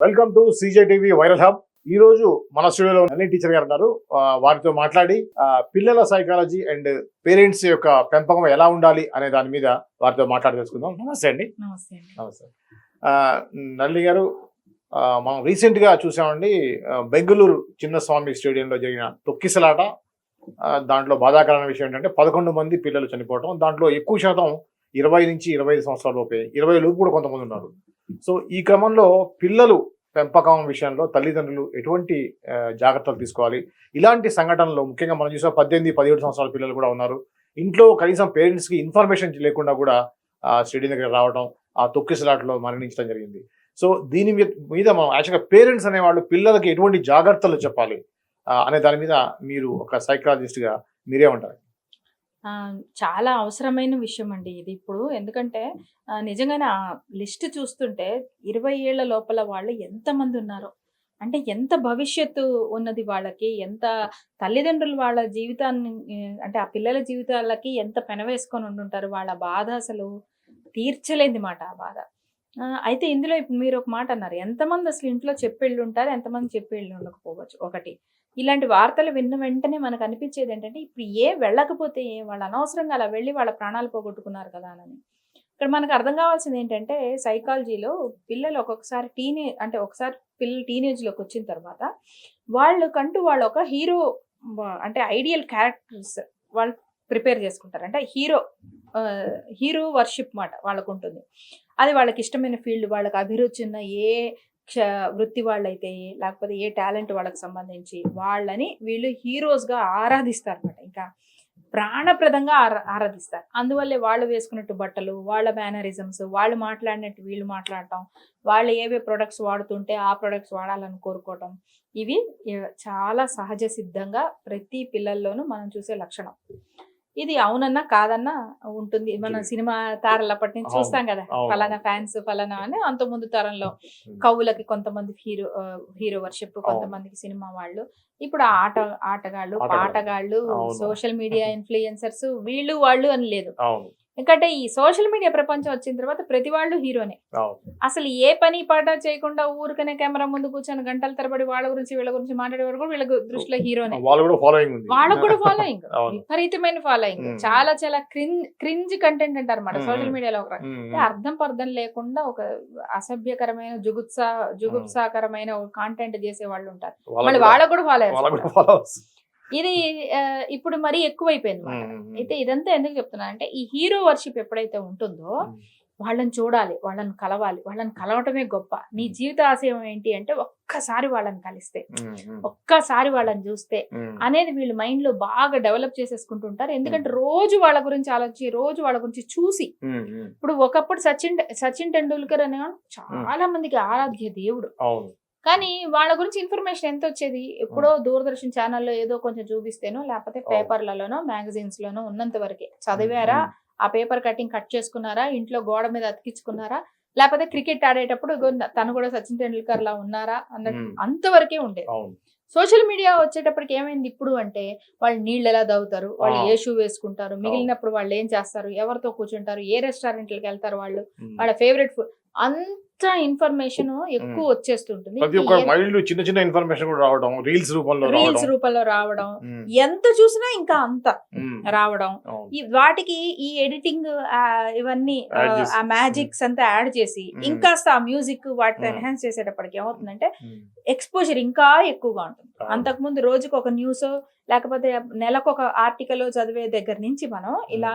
Welcome to CJ TV viral hub. ఈ రోజు మన స్టూడియోలో నల్లి టీచర్ గారు ఉన్నారు. వారితో మాట్లాడి పిల్లల సైకాలజీ అండ్ పేరెంట్స్ యొక్క పెంపకం ఎలా ఉండాలి అనే దాని మీద వారితో మాట్లాడి తెలుసుకుందాం. నమస్తే అండి. నమస్తే నల్లి గారు మనం రీసెంట్గా చూసామండి బెంగళూరు చిన్నస్వామి స్టేడియంలో జరిగిన తొక్కిసలాట. దాంట్లో బాధాకరమైన విషయం ఏంటంటే పదకొండు మంది పిల్లలు చనిపోవడం దాంట్లో ఎక్కువ శాతం ఇరవై నుంచి ఇరవై ఐదు సంవత్సరాల లోపే ఇరవై లోపు కూడా కొంతమంది ఉన్నారు. సో ఈ క్రమంలో పిల్లలు పెంపకం విషయంలో తల్లిదండ్రులు ఎటువంటి జాగ్రత్తలు తీసుకోవాలి? ఇలాంటి సంఘటనలు ముఖ్యంగా మనం చూసిన పద్దెనిమిది పదిహేడు సంవత్సరాల పిల్లలు కూడా ఉన్నారు. ఇంట్లో కనీసం పేరెంట్స్కి ఇన్ఫర్మేషన్ లేకుండా కూడా స్టేడియం దగ్గర రావడం ఆ తొక్కిసలాటలో మరణించడం జరిగింది. సో దీని మీద మీద మనం యాక్చువల్గా పేరెంట్స్ అనేవాళ్ళు పిల్లలకి ఎటువంటి జాగ్రత్తలు చెప్పాలి? అనే దాని మీద మీరు ఒక సైకాలజిస్ట్గా మీరే ఉంటారు. చాలా అవసరమైన విషయం అండి ఇది ఇప్పుడు. ఎందుకంటే నిజంగానే ఆ లిస్ట్ చూస్తుంటే ఇరవై ఏళ్ళ లోపల వాళ్ళు ఎంతమంది ఉన్నారో అంటే ఎంత భవిష్యత్తు ఉన్నది వాళ్ళకి ఎంత తల్లిదండ్రులు వాళ్ళ జీవితాన్ని అంటే ఆ పిల్లల జీవితాలకి ఎంత పెనవేసుకొని ఉండుంటారు వాళ్ళ బాధ అసలు తీర్చలేంది మాట ఆ బాధ. అయితే ఇందులో ఇప్పుడు మీరు ఒక మాట అన్నారు ఎంతమంది అసలు ఇంట్లో చెప్పేళ్ళు ఉంటారు ఎంతమంది చెప్పేళ్ళు ఉండకపోవచ్చు ఒకటి ఇలాంటి వార్తలు విన్న వెంటనే మనకు అనిపించేది ఏంటంటే ఇప్పుడు ఏ వెళ్ళకపోతే ఏ వాళ్ళు అనవసరంగా అలా వెళ్ళి వాళ్ళ ప్రాణాలు పోగొట్టుకున్నారు కదా అని. ఇక్కడ మనకు అర్థం కావాల్సింది ఏంటంటే సైకాలజీలో పిల్లలు ఒక్కొక్కసారి టీనే అంటే ఒకసారి పిల్లలు టీనేజ్లోకి వచ్చిన తర్వాత వాళ్ళకంటూ వాళ్ళు ఒక హీరో అంటే ఐడియల్ క్యారెక్టర్స్ వాళ్ళు ప్రిపేర్ చేసుకుంటారు. అంటే హీరో హీరో వర్షిప్ మాట వాళ్ళకు ఉంటుంది అది వాళ్ళకి ఇష్టమైన ఫీల్డ్ వాళ్ళకి అభిరుచి ఉన్న ఏ క్ష వృత్తి వాళ్ళైతే లేకపోతే ఏ టాలెంట్ వాళ్ళకి సంబంధించి వాళ్ళని వీళ్ళు హీరోస్గా ఆరాధిస్తారు అనమాట ఇంకా ప్రాణప్రదంగా ఆరా ఆరాధిస్తారు. అందువల్లే వాళ్ళు వేసుకున్నట్టు బట్టలు వాళ్ళ మేనరిజమ్స్ వాళ్ళు మాట్లాడినట్టు వీళ్ళు మాట్లాడటం వాళ్ళు ఏవే ప్రొడక్ట్స్ వాడుతుంటే ఆ ప్రొడక్ట్స్ వాడాలని కోరుకోవటం ఇవి చాలా సహజ సిద్ధంగా ప్రతి పిల్లల్లోనూ మనం చూసే లక్షణం. ఇది అవునన్నా కాదన్నా ఉంటుంది మన. సినిమా తారలప్పటి నుంచి చూస్తాం కదా. ఫలానా ఫ్యాన్స్ ఫలానా అని అంత ముందు తరంలో కవులకి కొంతమంది హీరో హీరో వర్షిప్ కొంతమందికి సినిమా వాళ్ళు ఇప్పుడు ఆట ఆటగాళ్ళు. పాటగాళ్ళు. సోషల్ మీడియా ఇన్ఫ్లుయెన్సర్స్ వీళ్ళు వాళ్ళు అని లేదు ఎందుకంటే ఈ సోషల్ మీడియా ప్రపంచం వచ్చిన తర్వాత ప్రతి వాళ్ళు హీరోనే. అసలు ఏ పని పాట చేయకుండా ఊరికనే కెమెరా ముందు కూర్చొని గంటల తరబడి వాళ్ళ గురించి వీళ్ళ గురించి మాట్లాడే వరకు వీళ్ళ దృష్టిలో హీరోనే. వాళ్ళు వాళ్ళకు కూడా ఫాలోయింగ్. విపరీతమైన ఫాలోయింగ్. చాలా చాలా క్రింజ్ క్రింజ్ కంటెంట్ అంటారు అనమాట. సోషల్ మీడియాలో ఒక అర్థం పర్థం లేకుండా ఒక అసభ్యకరమైన జుగుప్సా జుగుప్సాకరమైన ఒక కాంటెంట్ చేసే వాళ్ళు ఉంటారు. కూడా- వాళ్ళకు కూడా ఫాలో. ఇది ఇప్పుడు మరీ ఎక్కువైపోయింది అయితే ఇదంతా ఎందుకు చెప్తున్నా అంటే ఈ హీరో వర్షిప్ ఎప్పుడైతే ఉంటుందో. వాళ్ళని చూడాలి వాళ్ళని కలవాలి వాళ్ళని కలవటమే గొప్ప. నీ జీవిత ఆశయం ఏంటి అంటే ఒక్కసారి వాళ్ళని కలిస్తే ఒక్కసారి వాళ్ళని చూస్తే. అనేది వీళ్ళు మైండ్లో బాగా డెవలప్ చేసేసుకుంటుంటారు. ఎందుకంటే రోజు వాళ్ళ గురించి ఆలోచించి రోజు వాళ్ళ గురించి చూసి. ఇప్పుడు ఒకప్పుడు సచిన్ సచిన్ టెండూల్కర్ అనే చాలా మందికి ఆరాధ్య దేవుడు. కానీ వాళ్ళ గురించి ఇన్ఫర్మేషన్ ఎంత వచ్చేది? ఎప్పుడో దూరదర్శన్ ఛానల్లో ఏదో కొంచెం చూపిస్తేనో లేకపోతే. పేపర్లలోనో మ్యాగజైన్స్ లోనో ఉన్నంత వరకే. చదివారా? ఆ పేపర్ కటింగ్ కట్ చేసుకున్నారా? ఇంట్లో గోడ మీద అతికించుకున్నారా? లేకపోతే క్రికెట్ ఆడేటప్పుడు తను కూడా సచిన్ టెండూల్కర్ లా ఉన్నారా? అన్నట్టు. అంతవరకే ఉండేది. సోషల్ మీడియా వచ్చేటప్పటికి ఏమైంది ఇప్పుడు అంటే వాళ్ళు నీళ్ళు ఎలా తాగుతారు? వాళ్ళు. ఏ షూ వేసుకుంటారు? మిగిలినప్పుడు వాళ్ళు ఏం చేస్తారు? ఎవరితో కూర్చుంటారు? ఏ రెస్టారెంట్లకు వెళ్తారు వాళ్ళు. వాళ్ళ ఫేవరెట్ ఫుడ్ అంత ఇన్ఫర్మేషన్ ఎక్కువ మ్మ్. వచ్చేస్తుంటుంది. ప్రతి ఒక్క మైండ్ చిన్న చిన్న ఇన్ఫర్మేషన్ కూడా రావడం రీల్స్ రూపంలో రీల్స్ రూపంలో రావడం. ఉమ్, ఎంత చూసినా ఇంకా అంత ఉమ్, రావడం. వాటికి ఈ ఎడిటింగ్ ఇవన్నీ ఆ, మ్యాజిక్స్ అంతా యాడ్ చేసి. ఇంకాస్త ఆ మ్యూజిక్ మ్మ్. ఎన్హాన్స్ చేసేటప్పటికి ఏమవుతుందంటే ఎక్స్పోజర్ ఇంకా ఎక్కువగా ఉంటుంది. అంతకుముందు రోజుకు ఒక న్యూస్ లేకపోతే నెలకు ఒక ఆర్టికల్ చదివే దగ్గర నుంచి మనం ఇలా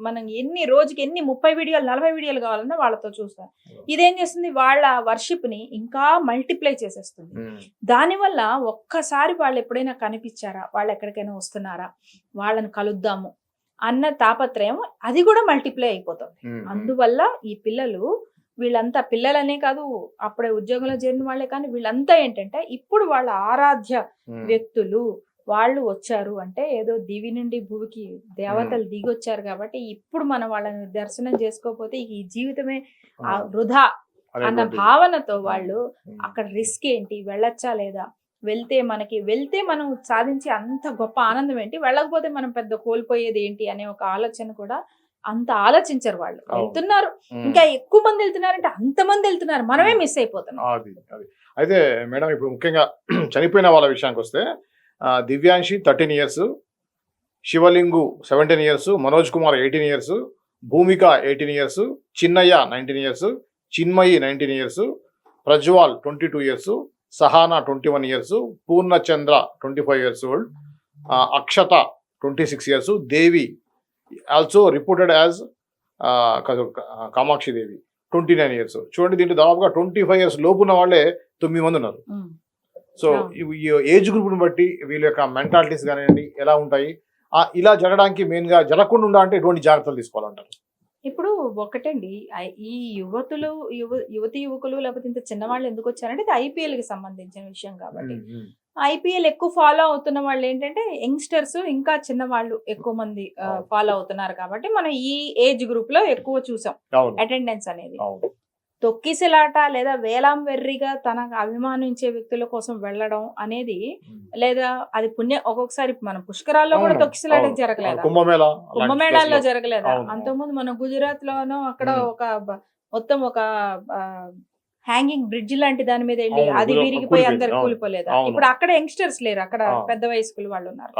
మనం ఎన్ని రోజుకి ఎన్ని ముప్పై వీడియోలు నలభై వీడియోలు కావాలన్నా వాళ్ళతో చూస్తాం. ఇదేం చేస్తుంది? వాళ్ళ వర్షిప్ని ఇంకా మల్టిప్లై చేసేస్తుంది. దానివల్ల ఒక్కసారి వాళ్ళు ఎప్పుడైనా కనిపించారా? వాళ్ళు ఎక్కడికైనా వస్తున్నారా? వాళ్ళని కలుద్దాము అన్న తాపత్రయం అది కూడా మల్టిప్లై అయిపోతుంది. అందువల్ల ఈ పిల్లలు వీళ్ళంతా పిల్లలనే కాదు అప్పుడే ఉద్యోగంలో చేరిన వాళ్ళే కానీ వీళ్ళంతా ఏంటంటే ఇప్పుడు వాళ్ళ ఆరాధ్య వ్యక్తులు వాళ్ళు వచ్చారు అంటే ఏదో దివి నుండి భూమికి దేవతలు దిగొచ్చారు కాబట్టి ఇప్పుడు మనం వాళ్ళని దర్శనం చేసుకోకపోతే ఈ జీవితమే ఆ వృధా అన్న భావనతో వాళ్ళు అక్కడ రిస్క్ ఏంటి వెళ్ళొచ్చా లేదా వెళ్తే మనకి వెళ్తే మనం సాధించే అంత గొప్ప ఆనందం ఏంటి వెళ్ళకపోతే మనం పెద్ద కోల్పోయేది ఏంటి అనే ఒక ఆలోచన కూడా అంత ఆలోచించరు వాళ్ళు. వెళ్తున్నారు. ఇంకా ఎక్కువ మంది వెళ్తున్నారంటే అంత మంది వెళ్తున్నారు. మనమే మిస్ అయిపోతున్నాం. అయితే మేడం ఇప్పుడు ముఖ్యంగా చనిపోయిన వాళ్ళ విషయానికి వస్తే Divyanshi thirteen years Shivalingu seventeen years Manoj Kumar eighteen years Bhumika eighteen years Chinnayya nineteen years Chinmayi nineteen years Prajwal twenty two years Sahana twenty one years Purnachandra twenty five years old Akshata twenty six years Devi also reported as Kamakshi Devi twenty nine years. చూడండి దీంట్లో దాదాపుగా twenty five years లోపు ఉన్న వాళ్ళే తొమ్మిది మంది ఉన్నారు. So age గ్రూప్ని బట్టి వీళ్ళ యొక్క మెంటాలిటీస్ కానివ్వండి ఎలా ఉంటాయి? ఆ, ఇలా జరగడానికి మెయిన్గా జరగకుండా ఉండాలంటే ఎటువంటి జాగ్రత్తలు తీసుకోవాలంటారు? ఇప్పుడు ఒకటండి ఈ యువతులు యువ యువతి యువకులు లేకపోతే ఇంత చిన్నవాళ్ళు ఎందుకు వచ్చారంటే ఇది ఐపీఎల్కి సంబంధించిన విషయం కాబట్టి. ఐపీఎల్ ఎక్కువ ఫాలో అవుతున్న వాళ్ళు ఏంటంటే యంగ్స్టర్స్ ఇంకా చిన్నవాళ్ళు ఎక్కువ మంది. ఫాలో అవుతున్నారు కాబట్టి మనం ఈ ఏజ్ గ్రూప్లో ఎక్కువ చూసాం అటెండెన్స్ అనేది. తొక్కిసలాట లేదా వేలాం వెర్రిగా తన అభిమానించే వ్యక్తుల కోసం వెళ్ళడం అనేది లేదా అది పుణ్య ఒక్కొక్కసారి మనం పుష్కరాల్లో కూడా తొక్కిసలాట. జరగలేదా కుంభమేళాల్లో. జరగలేదా అంతకుముందు మనం గుజరాత్ లోనో అక్కడ. ఒక మొత్తం ఒక హ్యాంగింగ్ బ్రిడ్జ్ లాంటి దాని మీద వెళ్ళి అది విరిగిపోయి అందరు. కూలిపోలేదా. ఇప్పుడు అక్కడ యంగ్స్టర్స్ లేరు అక్కడ. పెద్ద వయస్కులు వాళ్ళు ఉన్నారు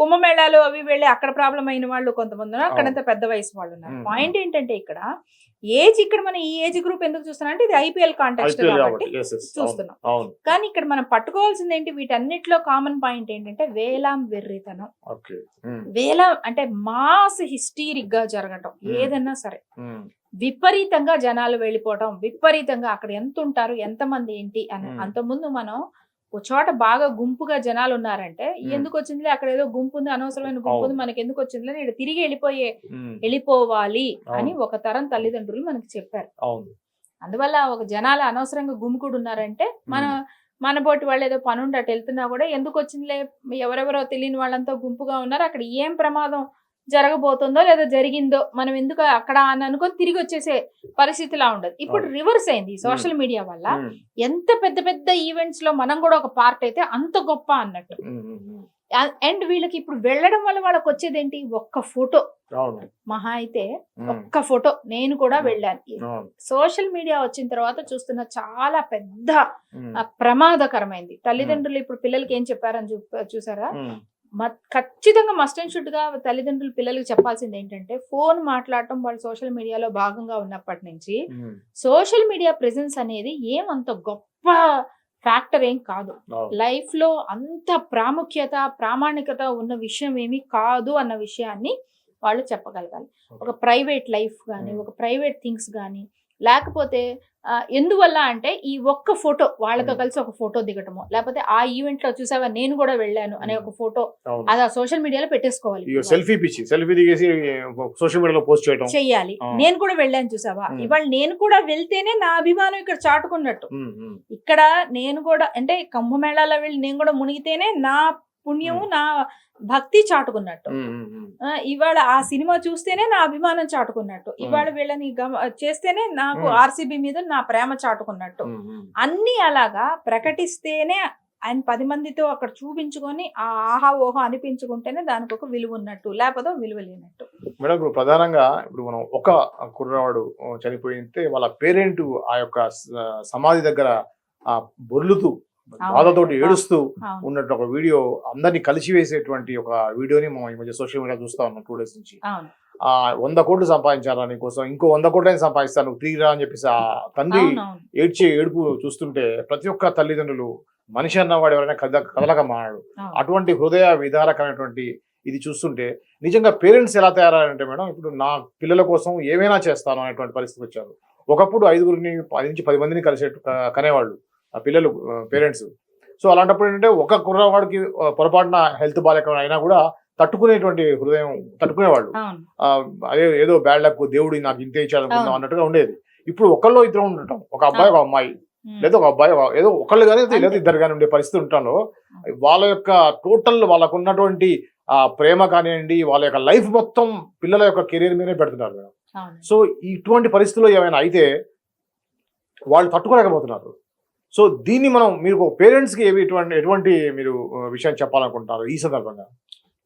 కుంభమేళాలు అవి వెళ్ళి అక్కడ ప్రాబ్లం అయిన వాళ్ళు కొంతమంది ఉన్నారు అక్కడంతా పెద్ద వయసు వాళ్ళు ఉన్నారు పాయింట్ ఏంటంటే ఇక్కడ ఏజ్ ఇక్కడ మనం ఈ ఏజ్ గ్రూప్ ఎందుకు చూస్తున్నాం అంటే ఇది ఐపీఎల్ ఐపీఎల్ కాబట్టి చూస్తున్నాం. కానీ ఇక్కడ మనం పట్టుకోవాల్సింది ఏంటి వీటన్నిటిలో కామన్ పాయింట్ ఏంటంటే వేలాం వెర్రితనం. వేలం అంటే మాస్ హిస్టీరిక్గా జరగటం. ఏదన్నా సరే. విపరీతంగా జనాలు వెళ్ళిపోవటం విపరీతంగా అక్కడ ఎంత ఉంటారు ఎంత మంది ఏంటి అని. అంతకుముందు మనం ఒక చోట బాగా గుంపుగా జనాలు ఉన్నారంటే. ఎందుకు వచ్చిందిలే అక్కడ ఏదో గుంపు ఉంది అనవసరమైన గుంపు ఉంది. మనకి ఎందుకు వచ్చిందిలే ఇక్కడ తిరిగి వెళ్ళిపోయే వెళ్ళిపోవాలి అని ఒక తరం తల్లిదండ్రులు మనకి చెప్పారు. అందువల్ల ఒక జనాలు అనవసరంగా గుమికూడు ఉన్నారంటే మన మన బోటి వాళ్ళు ఏదో పనుండి అటు వెళ్తున్నా కూడా ఎందుకు వచ్చిందిలే ఎవరెవరో తెలియని వాళ్ళంతా గుంపుగా ఉన్నారు. అక్కడ ఏం ప్రమాదం? జరగబోతుందో లేదా జరిగిందో మనం ఎందుకు అక్కడ అని అనుకొని తిరిగి వచ్చేసే పరిస్థితిలా ఉండదు. ఇప్పుడు. రివర్స్ అయింది సోషల్ మీడియా వల్ల. ఎంత పెద్ద పెద్ద ఈవెంట్స్లో మనం కూడా ఒక పార్ట్ అయితే అంత గొప్ప అన్నట్టు. అండ్ వీళ్ళకి ఇప్పుడు వెళ్ళడం వల్ల వాళ్ళకి వచ్చేది ఏంటి ఒక్క ఫోటో. మహా అయితే ఒక్క ఫోటో. నేను కూడా. వెళ్ళాను. సోషల్ మీడియా వచ్చిన తర్వాత చూస్తున్న చాలా పెద్ద ప్రమాదకరమైంది. తల్లిదండ్రులు ఇప్పుడు పిల్లలకి ఏం చెప్పారని చూసారా? ఖచ్చితంగా మస్ట్ అండ్ షుడ్గా తల్లిదండ్రులు పిల్లలకి చెప్పాల్సింది ఏంటంటే ఫోన్ మాట్లాడటం వాళ్ళు సోషల్ మీడియాలో భాగంగా ఉన్నప్పటి నుంచి సోషల్ మీడియా ప్రెజెన్స్ అనేది ఏమంత గొప్ప ఫ్యాక్టర్ ఏం కాదు. లైఫ్లో అంత ప్రాముఖ్యత ప్రామాణికత ఉన్న విషయం ఏమీ కాదు అన్న విషయాన్ని వాళ్ళు చెప్పగలగాలి. ఒక ప్రైవేట్ లైఫ్ కానీ. ఒక ప్రైవేట్ థింగ్స్ కానీ లేకపోతే ఎందువల్ల అంటే ఈ ఒక్క ఫోటో వాళ్ళతో. కలిసి ఒక ఫోటో దిగటము. లేకపోతే ఆ ఈవెంట్లో చూసావా నేను కూడా వెళ్ళాను అనే ఒక ఫోటో అది ఆ సోషల్ మీడియాలో పెట్టేసుకోవాలి. సెల్ఫీ పిచ్చి సెల్ఫీ దిగేసి సోషల్ మీడియాలో పోస్ట్ చేయడం చెయ్యాలి. ఆ. నేను కూడా వెళ్ళాను చూసావా. ఇవాళ నేను కూడా వెళ్తేనే నా అభిమానం ఇక్కడ చాటుకున్నట్టు. ఇక్కడ నేను కూడా అంటే కుంభమేళాలో వెళ్ళి నేను కూడా మునిగితేనే నా పుణ్యము నా భక్తి చాటుకున్నట్టు. ఇవాళ ఆ సినిమా చూస్తేనే నా అభిమానం చాటుకున్నట్టు. ఇవాళ వీళ్ళని గమ చేస్తేనే నాకు. ఆర్సీబీ మీద నా ప్రేమ చాటుకున్నట్టు. అన్ని అలాగా ప్రకటిస్తేనే ఆయన పది మందితో అక్కడ చూపించుకొని ఆ ఆహా ఓహో అనిపించుకుంటేనే దానికి ఒక విలువ ఉన్నట్టు లేకపోతే విలువ లేనట్టు. మేడం ఇప్పుడు ప్రధానంగా ఇప్పుడు మనం ఒక కుర్రవాడు ఆ, చనిపోయితే వాళ్ళ పేరెంట్ ఆ యొక్క సమాధి దగ్గర ఆ బొర్లుతూ బాధతోటి ఏడుస్తూ ఉన్నట్టు ఒక వీడియో అందరినీ కలిసివేసేటువంటి ఒక వీడియోని మనం ఈ మధ్య సోషల్ మీడియా చూస్తా ఉన్నాం టూ డేస్ నుంచి. ఆ వంద కోట్లు సంపాదించాలా నీకోసం ఇంకో వంద కోట్లని సంపాదిస్తాను తీరా అని చెప్పేసి ఆ తండ్రి ఏడ్చే ఏడుపు చూస్తుంటే ప్రతి ఒక్క తల్లిదండ్రులు మనిషి అన్నవాడు ఎవరైనా కద కదలక మానాడు. అటువంటి హృదయ విదారకమైనటువంటి ఇది చూస్తుంటే నిజంగా పేరెంట్స్ ఎలా తయారంటే మేడం ఇప్పుడు నా పిల్లల కోసం ఏమైనా చేస్తాను అనేటువంటి పరిస్థితి వచ్చారు. ఒకప్పుడు ఐదుగురిని పది నుంచి పది మందిని కలిసే కనేవాళ్ళు. ఆ పిల్లలు పేరెంట్స్. సో అలాంటప్పుడు ఏంటంటే ఒక కుర్రవాడికి పొరపాటున హెల్త్ బాగాలేక అయినా కూడా తట్టుకునేటువంటి హృదయం తట్టుకునేవాళ్ళు. అదే ఏదో బ్యాడ్ లక్ దేవుడు నాకు ఇంతే ఇచ్చాడనుకుందాం. అన్నట్టుగా ఉండేది. ఇప్పుడు ఒకళ్ళు ఇద్దరు ఉండటం ఒక అబ్బాయి ఒక అమ్మాయి. లేదా ఒక అబ్బాయి ఏదో ఒకళ్ళు కానీ లేదా. ఇద్దరు కానీ ఉండే పరిస్థితి ఉంటాలో వాళ్ళ యొక్క టోటల్ వాళ్ళకు ఉన్నటువంటి ఆ ప్రేమ కానివ్వండి వాళ్ళ యొక్క లైఫ్ మొత్తం పిల్లల యొక్క కెరీర్ మీదే పెడుతున్నారు మేడం. సో ఇటువంటి పరిస్థితుల్లో ఏమైనా అయితే వాళ్ళు తట్టుకోలేకపోతున్నారు. సో దీన్ని మనం మీరు పేరెంట్స్కి ఏవి ఎటువంటి ఎటువంటి మీరు విషయం చెప్పాలనుకుంటున్నారు ఈ సందర్భంగా?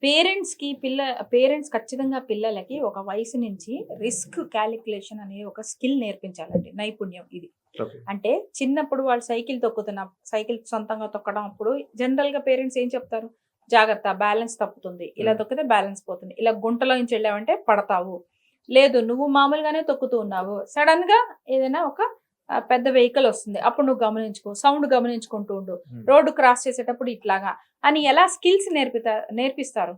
పేరెంట్స్కి పిల్ల పేరెంట్స్ ఖచ్చితంగా పిల్లలకి ఒక వయసు నుంచి రిస్క్ క్యాలిక్యులేషన్ అనే ఒక స్కిల్ నేర్పించాలండి నైపుణ్యం ఇది. అంటే చిన్నప్పుడు వాళ్ళు సైకిల్ తొక్కుతున్న సైకిల్ సొంతంగా తొక్కడం అప్పుడు జనరల్గా పేరెంట్స్ ఏం చెప్తారు? జాగ్రత్త బ్యాలెన్స్ తప్పుతుంది. ఇలా Hmm. తొక్కితే బ్యాలెన్స్ పోతుంది. ఇలా గుంటలో నుంచి వెళ్ళావంటే పడతావు. లేదు నువ్వు మామూలుగానే తొక్కుతూ ఉన్నావు. సడన్గా ఏదైనా ఒక పెద్ద వెహికల్ వస్తుంది. అప్పుడు నువ్వు గమనించుకో సౌండ్ గమనించుకుంటూ ఉండు. రోడ్డు క్రాస్ చేసేటప్పుడు ఇట్లాగా. అని ఎలా స్కిల్స్ నేర్పితా నేర్పిస్తారు?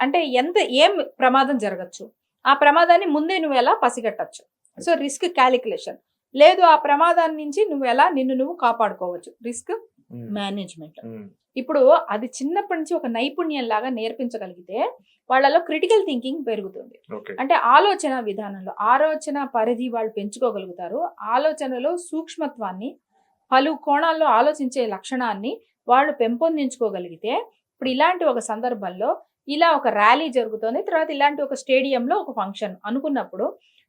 అంటే ఎంత ఏం ప్రమాదం జరగచ్చు? ఆ ప్రమాదాన్ని ముందే నువ్వు ఎలా పసిగట్టచ్చు? సో రిస్క్ క్యాలిక్యులేషన్ లేదు ఆ ప్రమాదాన్ని నుంచి నువ్వు ఎలా నిన్ను నువ్వు కాపాడుకోవచ్చు? Risk management. ఇప్పుడు అది చిన్నప్పటి నుంచి ఒక నైపుణ్యం లాగా నేర్పించగలిగితే వాళ్ళలో క్రిటికల్ థింకింగ్ పెరుగుతుంది. అంటే ఆలోచన విధానంలో ఆలోచన పరిధి వాళ్ళు పెంచుకోగలుగుతారు. ఆలోచనలో సూక్ష్మత్వాన్ని పలు కోణాల్లో ఆలోచించే లక్షణాన్ని వాళ్ళు పెంపొందించుకోగలిగితే ఇప్పుడు ఇలాంటి ఒక సందర్భంలో ఇలా ఒక ర్యాలీ జరుగుతుంది. తర్వాత ఇలాంటి ఒక స్టేడియంలో ఒక ఫంక్షన్ అనుకున్నప్పుడు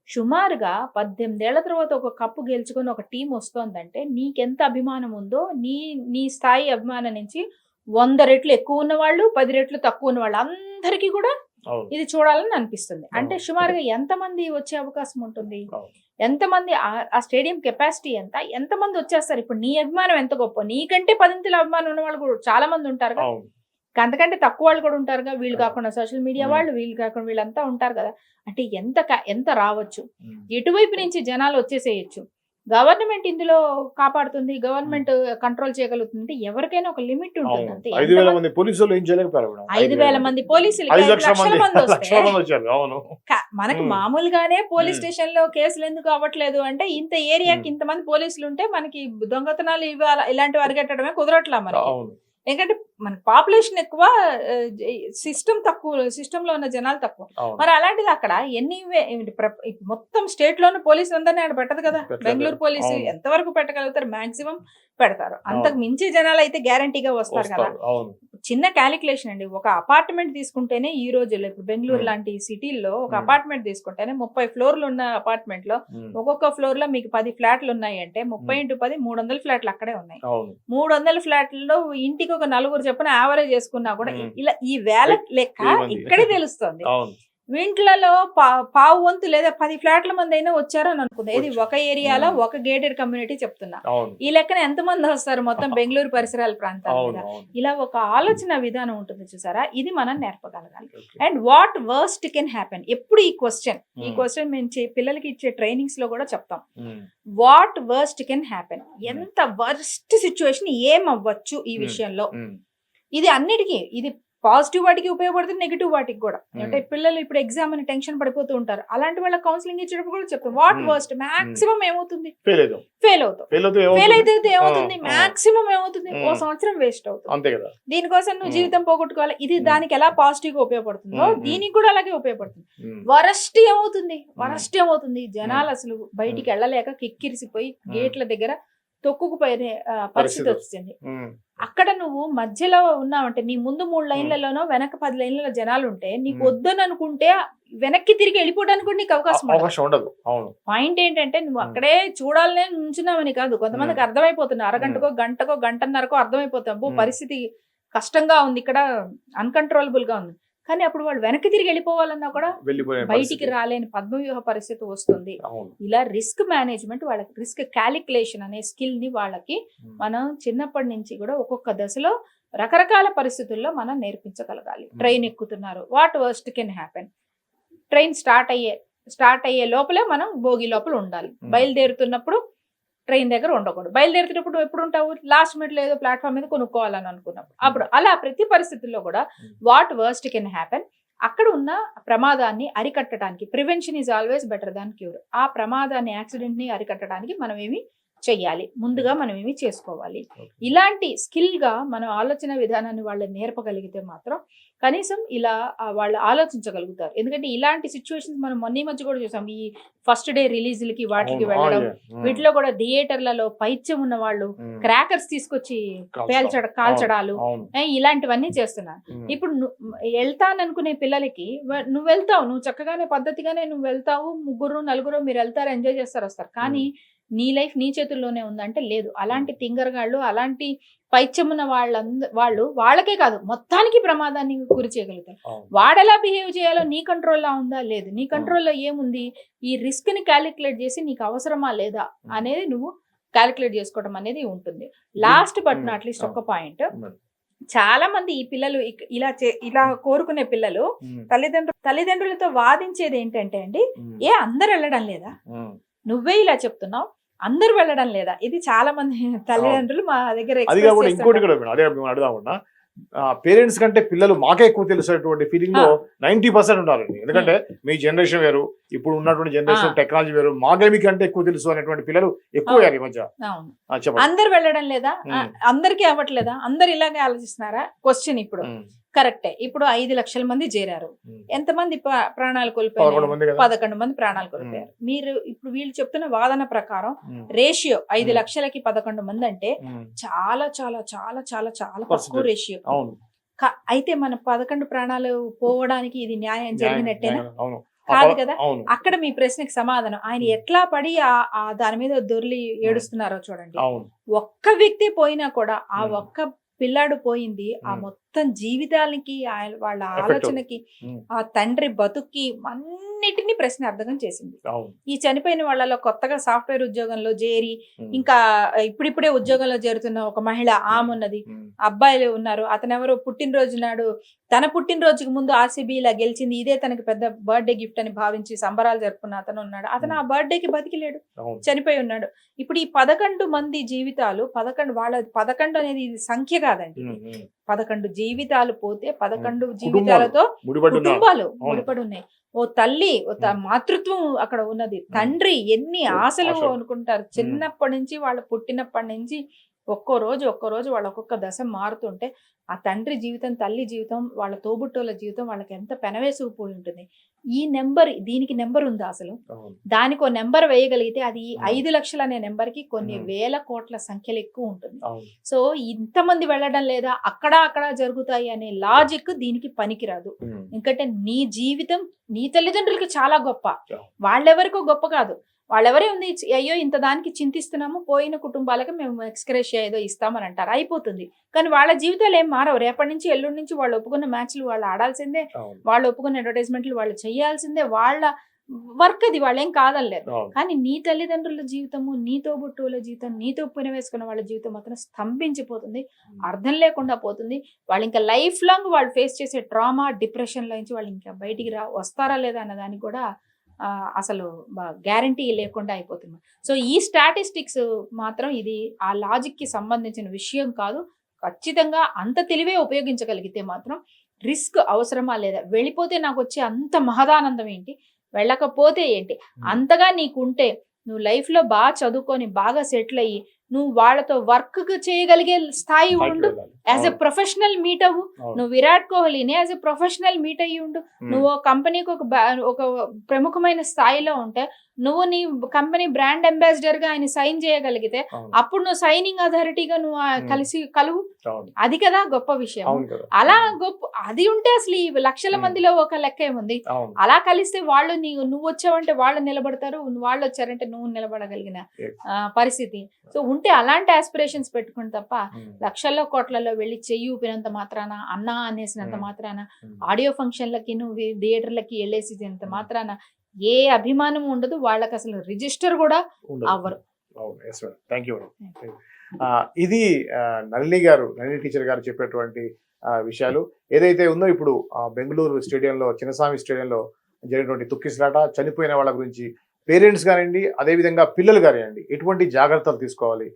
సుమారుగా పద్దెనిమిదేళ్ళ తర్వాత ఒక కప్పు గెలుచుకొని ఒక టీం వస్తోందంటే నీకెంత అభిమానం ఉందో నీ నీ స్థాయి అభిమానం నుంచి వంద రెట్లు ఎక్కువ ఉన్న వాళ్ళు పది రెట్లు తక్కువ ఉన్న వాళ్ళు అందరికీ కూడా ఇది చూడాలని అనిపిస్తుంది. అంటే. సుమారుగా ఎంతమంది వచ్చే అవకాశం ఉంటుంది. ఎంతమంది ఆ- ఆ స్టేడియం కెపాసిటీ ఎంత? ఎంతమంది వచ్చేస్తారు? ఇప్పుడు నీ అభిమానం ఎంత గొప్ప? నీకంటే పదింతల అభిమానం ఉన్న వాళ్ళు కూడా చాలా మంది ఉంటారు కదా అంతకంటే తక్కువ వాళ్ళు కూడా ఉంటారు కదా వీళ్ళు. కాకుండా సోషల్ మీడియా. వాళ్ళు వీళ్ళు కాకుండా వీళ్ళంతా ఉంటారు కదా అంటే ఎంత ఎంత రావచ్చు. ఎటువైపు నుంచి జనాలు వచ్చేసేయచ్చు గవర్నమెంట్ ఇందులో కాపాడుతుంది గవర్నమెంట్ కంట్రోల్ చేయగలుగుతుంది ఎవరికైనా ఒక లిమిట్ ఉంటుంది అంతే ఐదు వేల మంది పోలీసులు ఏం చేయలేకపోయారు. ఐదు వేల మంది మనకి మ్మ్. మామూలుగానే పోలీస్. స్టేషన్లో కేసులు ఎందుకు అవ్వట్లేదు అంటే ఇంత ఏరియాకి. ఇంతమంది పోలీసులు ఉంటే మనకి దొంగతనాలు ఇవ్వాలి ఇలాంటివి అరికట్టడమే కుదరట్లా అవును ఎందుకంటే మన పాపులేషన్ ఎక్కువ సిస్టమ్ తక్కువ సిస్టమ్లో ఉన్న జనాలు తక్కువ. మరి అలాంటిది అక్కడ ఎన్ని మొత్తం స్టేట్లోని పోలీసులు అందరినీ ఆడ పెట్టదు కదా. బెంగళూరు పోలీసు. ఎంతవరకు పెట్టగలుగుతారు? మాక్సిమం పెడతారు. అంతకు. మించి జనాలు అయితే గ్యారంటీగా వస్తారు కదా? చిన్న క్యాలిక్యులేషన్ అండి ఒక అపార్ట్మెంట్ తీసుకుంటేనే ఈ రోజుల్లో ఇప్పుడు బెంగళూరు Hmm. లాంటి సిటీల్లో ఒక Hmm. అపార్ట్మెంట్ తీసుకుంటేనే ముప్పై ఫ్లోర్లు ఉన్న అపార్ట్మెంట్లో ఉమ్. ఒక్కొక్క ఫ్లోర్లో మీకు పది ఫ్లాట్లు ఉన్నాయి అంటే ముప్పై Hmm. ఇంటూ పది మూడు వందల ఫ్లాట్లు అక్కడే ఉన్నాయి మూడు వందల ఫ్లాట్లలో ఇంటికి ఒక నలుగురు చెప్పిన యావరేజ్ చేసుకున్నా కూడా Hmm. ఇలా ఈ వేల లెక్క. ఇక్కడే తెలుస్తుంది వీంట్లలో పా- పావు వంతు లేదా పది ఫ్లాట్ల మంది అయినా వచ్చారని అనుకుందా ఇది. ఒక ఏరియాలో. ఒక గేటెడ్ కమ్యూనిటీ చెప్తున్నా ఈ లెక్కన ఎంతమంది వస్తారు మొత్తం బెంగళూరు పరిసరాల ప్రాంతాల మీద ఇలా ఒక ఆలోచన విధానం ఉంటుంది చూసారా ఇది మనం నేర్పగలగాలి. And what worst can happen ఎప్పుడు ఈ క్వశ్చన్ ఈ. క్వశ్చన్ మేము పిల్లలకి ఇచ్చే ట్రైనింగ్స్లో కూడా చెప్తాం. వాట్ వర్స్ట్ కెన్ హ్యాపెన్ ఎంత వర్స్ట్ సిచ్యువేషన్ ఏం అవ్వచ్చు ఈ. విషయంలో. ఇది అన్నిటికీ ఇది పాజిటివ్ వాటికి ఉపయోగపడుతుంది నెగిటివ్ వాటికి కూడా. అంటే పిల్లలు ఇప్పుడు ఎగ్జామ్ అని టెన్షన్ పడిపోతూ ఉంటారు అలాంటి వాళ్ళ కౌన్సిలింగ్ ఇచ్చేటప్పుడు కూడా చెప్తాం వాట్. వర్స్ట్ మాక్సిమం ఏమవుతుంది ఫెయిల్ అవుతాం ఫెయిల్ అవుతాం? అయితే ఏమవుతుంది. మాక్సిమం ఏమవుతుంది ఓ. సంవత్సరం వేస్ట్ అవుతుంది అంతే కదా దీనికోసం నువ్వు. జీవితం పోగొట్టుకోవాలి ఇది. దానికి ఎలా పాజిటివ్గా ఉపయోగపడుతుందో. దీనికి కూడా అలాగే ఉపయోగపడుతుంది. వరస్ట్ ఏమవుతుంది వరస్ట్ ఏమవుతుంది జనాలు అసలు బయటికి. వెళ్ళలేక కిక్కిరిసిపోయి. గేట్ల దగ్గర తొక్కుకుపోయే పరిస్థితి వచ్చింది. అక్కడ నువ్వు మధ్యలో ఉన్నావంటే నీ ముందు మూడు లైన్లలోనో వెనక పది లైన్లలో జనాలు ఉంటే నీకు. వద్దని అనుకుంటే వెనక్కి తిరిగి వెళ్ళిపోవడానికి కూడా నీకు అవకాశం ఉండదు. అవకాశం ఉండదు. అవును. పాయింట్ ఏంటంటే నువ్వు. అక్కడే చూడాలనే నుంచున్నావని కాదు. కొంతమందికి అర్థమైపోతుంది. అరగంటకో గంటకో గంటన్నరకో అర్థమైపోతాం అబ్బో. పరిస్థితి కష్టంగా ఉంది. ఇక్కడ అన్కంట్రోలబుల్గా ఉంది. కానీ అప్పుడు వాళ్ళు వెనక్కి తిరిగి వెళ్ళిపోవాలన్నా కూడా బయటికి. రాలేని పద్మవ్యూహ పరిస్థితి వస్తుంది. ఇలా రిస్క్ మేనేజ్మెంట్ వాళ్ళకి రిస్క్ క్యాలిక్యులేషన్ అనే స్కిల్ని వాళ్ళకి. మనం చిన్నప్పటి నుంచి కూడా ఒక్కొక్క దశలో రకరకాల పరిస్థితుల్లో మనం నేర్పించగలగాలి. ట్రైన్ ఎక్కుతున్నారు. What worst can happen train start అయ్యే స్టార్ట్ అయ్యే లోపలే మనం భోగి లోపల ఉండాలి. బయలుదేరుతున్నప్పుడు ట్రైన్ దగ్గర ఉండకూడదు. బయలుదేరుతున్నప్పుడు నువ్వు ఎప్పుడు ఉంటావు లాస్ట్ మినిట్ ఏదో ప్లాట్ఫామ్ మీద కొనుక్కోవాలని అనుకున్నప్పుడు. అప్పుడు అలా ప్రతి పరిస్థితుల్లో కూడా Hmm. What worst can happen? అక్కడ ఉన్న ప్రమాదాన్ని అరికట్టడానికి prevention is always better than cure. ఆ ప్రమాదాన్ని యాక్సిడెంట్ని అరికట్టడానికి మనం ఏమి చెయ్యాలి. ముందుగా మనం ఏమి చేసుకోవాలి. ఇలాంటి స్కిల్గా మనం ఆలోచన విధానాన్ని వాళ్ళని నేర్పగలిగితే మాత్రం కనీసం ఇలా వాళ్ళు ఆలోచించగలుగుతారు. ఎందుకంటే ఇలాంటి సిచ్యువేషన్స్ మనం మొన్న మధ్య కూడా చూసాం. ఈ ఫస్ట్ డే రిలీజ్లకి వాటికి. వెళ్ళడం. వీటిలో కూడా థియేటర్లలో పైత్యం ఉన్న వాళ్ళు ఉమ్. క్రాకర్స్ తీసుకొచ్చి. పేల్చడ కాల్చడాలు ఇలాంటివన్నీ చేస్తున్నారు. ఉమ్. ఇప్పుడు వెళ్తాననుకునే పిల్లలకి నువ్వు వెళ్తావు. నువ్వు చక్కగానే పద్ధతిగానే నువ్వు వెళ్తావు. ముగ్గురు నలుగురు మీరు వెళ్తారు ఎంజాయ్ చేస్తారు వస్తారు. కానీ నీ లైఫ్ నీ చేతుల్లోనే ఉందంటే లేదు. అలాంటి తింగరగాళ్ళు అలాంటి పైచ్యమున్న వాళ్ళంద వాళ్ళు వాళ్ళకే కాదు మొత్తానికి ప్రమాదాన్ని గురి చేయగలుగుతారు. వాడెలా బిహేవ్ చేయాలో నీ కంట్రోల్లో ఉందా? లేదు. నీ కంట్రోల్లో ఏముంది? ఈ రిస్క్ని క్యాలిక్యులేట్ చేసి నీకు అవసరమా లేదా అనేది నువ్వు క్యాలిక్యులేట్ చేసుకోవడం అనేది ఉంటుంది. Last but not least. ఒక పాయింట్. చాలా మంది ఈ పిల్లలు ఇలా చే- ఇలా కోరుకునే పిల్లలు. తల్లిదండ్రులు తల్లిదండ్రులతో వాదించేది ఏంటంటే అండి. ఏ అందరు వెళ్ళడం లేదా. నువ్వే ఇలా చెప్తున్నావు అందరు వెళ్ళడం లేదా? ఇది చాలా మంది తల్లిదండ్రులు మా దగ్గర అది కాకుండా ఇంకోటి. కూడా అదే అడుగుదామన్నా పేరెంట్స్ కంటే పిల్లలు మాకే ఎక్కువ తెలిసినటువంటి ఫీలింగ్లో నైన్టీ పర్సెంట్ ఉన్నారండి ఎందుకంటే మీ జనరేషన్ వేరు ఇప్పుడు ఉన్నటువంటి జనరేషన్. టెక్నాలజీ వేరు మాకే మీకు అంటే ఎక్కువ తెలుసు అనేటువంటి పిల్లలు ఎక్కువ ఈ మధ్య. అందరు వెళ్ళడం లేదా? ఉమ్. అందరికీ అవ్వట్లేదా? అందరు ఇలాగే ఆలోచిస్తున్నారా? క్వశ్చన్ ఇప్పుడు. ఉమ్. కరెక్టే. ఇప్పుడు ఐదు లక్షల మంది చేరారు. ఎంతమంది ప్ర- ప్రాణాలు కోల్పోయారు? పదకొండు మంది ప్రాణాలు కోల్పోయారు. మీరు ఇప్పుడు వీళ్ళు చెప్తున్న వాదన ప్రకారం. రేషియో ఐదు. లక్షలకి పదకొండు మంది అంటే. చాలా చాలా చాలా చాలా చాలా తక్కువ. రేషియో. అయితే మన పదకొండు ప్రాణాలు పోవడానికి ఇది న్యాయం జరిగినట్టేనా? కాదు కదా. అక్కడ మీ ప్రశ్నకి సమాధానం. ఆయన ఎట్లా పడి ఆ- దాని మీద దొర్లి ఏడుస్తున్నారో చూడండి. ఒక్క వ్యక్తి పోయినా కూడా ఆ. ఒక్క పిల్లాడు పోయింది ఆ ఉమ్. మొత్తం జీవితానికి ఆయన వాళ్ళ ఆలోచనకి. ఆ తండ్రి బతుక్కి అన్నిటినీ ప్రశ్నార్థకం చేసింది. ఈ చనిపోయిన వాళ్ళలో కొత్తగా సాఫ్ట్వేర్ ఉద్యోగంలో చేరి. ఇంకా ఇప్పుడిప్పుడే ఉద్యోగంలో చేరుతున్న ఒక మహిళ ఆమె ఉన్నది. అబ్బాయిలు ఉన్నారు. అతను ఎవరో పుట్టినరోజు నాడు తన పుట్టినరోజుకి ముందు ఆర్సీబీ ఇలా గెలిచింది. ఇదే తనకి పెద్ద బర్త్డే గిఫ్ట్ అని భావించి సంబరాలు జరుపుకున్న అతను ఉన్నాడు. అతను ఆ బర్త్డేకి బతికిలేడు. చనిపోయి ఉన్నాడు. ఇప్పుడు ఈ పదకొండు మంది జీవితాలు పదకొండు వాళ్ళ పదకొండు అనేది ఇది సంఖ్య కాదండి. పదకొండు జీవితాలు పోతే పదకొండు. జీవితాలతో కుటుంబాలు. ముడిపడి ఉన్నాయి ఓ తల్లి ఓ త- మాతృత్వం అక్కడ ఉన్నది. తండ్రి ఎన్ని ఆశలు ఆశలు. అనుకుంటారు? చిన్నప్పటి నుంచి వాళ్ళు పుట్టినప్పటి నుంచి ఒక్కో రోజు ఒక్కో రోజు వాళ్ళ ఒక్కొక్క దశ మారుతుంటే ఆ తండ్రి జీవితం తల్లి జీవితం వాళ్ళ తోబుట్టోళ్ళ జీవితం వాళ్ళకి ఎంత పెనవేసుకుపోయి ఉంటుంది ఈ నెంబర్ దీనికి నెంబర్ ఉందా అసలు దానికి ఓ నెంబర్ వేయగలిగితే అది. ఐదు లక్షలు అనే నెంబర్కి కొన్ని. వేల కోట్ల సంఖ్యలు ఎక్కువ ఉంటుంది సో ఇంతమంది వెళ్ళడం లేదా అక్కడ అక్కడ జరుగుతాయి అనే లాజిక్ దీనికి పనికిరాదు. ఎందుకంటే నీ జీవితం నీ తల్లిదండ్రులకి చాలా గొప్ప. వాళ్ళెవరికో గొప్ప కాదు వాళ్ళెవరే ఉంది అయ్యో ఇంత దానికి చింతిస్తున్నాము పోయిన కుటుంబాలకి మేము ఎక్స్క్రేషియా ఏదో ఇస్తామని అంటారు అయిపోతుంది. కానీ వాళ్ళ జీవితాలు ఏం మారవు. రేపటి నుంచి ఎల్లుండి నుంచి వాళ్ళు ఒప్పుకున్న మ్యాచ్లు వాళ్ళు ఆడాల్సిందే వాళ్ళు ఒప్పుకున్న అడ్వర్టైజ్మెంట్లు వాళ్ళు చేయాల్సిందే వాళ్ళ వర్క్ అది వాళ్ళేం కాదనలేదు కానీ నీ తల్లిదండ్రుల జీవితము నీ తోబుట్టువుల జీవితం నీతో వేసుకున్న వాళ్ళ జీవితం మాత్రం స్తంభించిపోతుంది అర్థం లేకుండా పోతుంది. వాళ్ళు ఇంకా లైఫ్ లాంగ్ వాళ్ళు ఫేస్ చేసే ట్రామా డిప్రెషన్లో నుంచి వాళ్ళు ఇంకా బయటికి రా వస్తారా లేదా అన్న దానికి కూడా అసలు గ్యారంటీ లేకుండా అయిపోతుంది. సో ఈ స్టాటిస్టిక్స్ మాత్రం ఇది ఆ లాజిక్కి సంబంధించిన విషయం కాదు. ఖచ్చితంగా అంత తెలివే ఉపయోగించగలిగితే మాత్రం రిస్క్ అవసరమా లేదా? వెళ్ళిపోతే నాకు వచ్చే అంత మహదానందం ఏంటి? వెళ్ళకపోతే ఏంటి? అంతగా నీకుంటే నువ్వు లైఫ్లో బాగా చదువుకొని బాగా సెటిల్ అయ్యి నువ్వు వాళ్ళతో వర్క్ చేయగలిగే స్థాయి ఉండు. As a. ప్రొఫెషనల్ మీట్ అవ్వు. నువ్వు విరాట్ కోహ్లీని యాజ్ ఎ ప్రొఫెషనల్ మీట్ అయ్యి ఉండు. నువ్వు కంపెనీకి ఒక ఒక ప్రముఖమైన స్థాయిలో ఉంటే నువ్వు నీ కంపెనీ బ్రాండ్ అంబాసిడర్గా ఆయన సైన్ చేయగలిగితే. అప్పుడు నువ్వు సైనింగ్ అథారిటీగా నువ్వు. కలిసి కలువు అది కదా గొప్ప విషయం అలా గొప్ప అది ఉంటే అసలు ఈ లక్షల. మందిలో ఒక లెక్క ఏముంది అలా కలిస్తే వాళ్ళు నీ నువ్వు వచ్చావంటే వాళ్ళు నిలబడతారు వాళ్ళు వచ్చారంటే నువ్వు నిలబడగలిగిన పరిస్థితి సో ఉంటే అలాంటి ఆస్పిరేషన్స్ పెట్టుకుని తప్ప. లక్షల్లో కోట్లలో వెళ్ళి చెయ్యి ఊపినంత మాత్రాన అన్నా అనేసినంత. మాత్రాన. ఆడియో ఫంక్షన్లకి నువ్వు థియేటర్లకి వెళ్ళేసినంత మాత్రాన ఏ అభిమానం ఉండదు వాళ్ళకి అసలు రిజిస్టర్ కూడా. అవ్వరు. థ్యాంక్ యూ ఇది నళిని గారు నళిని టీచర్ గారు చెప్పేటువంటి విషయాలు. ఏదైతే ఉందో ఇప్పుడు బెంగళూరు స్టేడియంలో చిన్నస్వామి స్టేడియంలో జరిగినటువంటి తుక్కిసలాట చనిపోయిన వాళ్ళ గురించి పేరెంట్స్ కానివ్వండి అదేవిధంగా పిల్లలు కానివ్వండి ఎటువంటి జాగ్రత్తలు తీసుకోవాలి?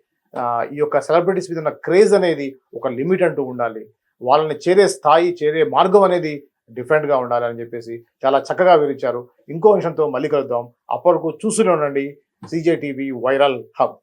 ఈ యొక్క సెలబ్రిటీస్ మీద ఉన్న క్రేజ్ అనేది ఒక లిమిట్ అంటూ ఉండాలి. వాళ్ళని చేరే స్థాయి చేరే మార్గం అనేది డిఫరెంట్గా ఉండాలని చెప్పేసి చాలా చక్కగా వివరించారు. ఇంకో విషయంతో మళ్ళీ కలుద్దాం. అప్పటికు చూస్తూనే ఉండండి. CJ TV viral hub.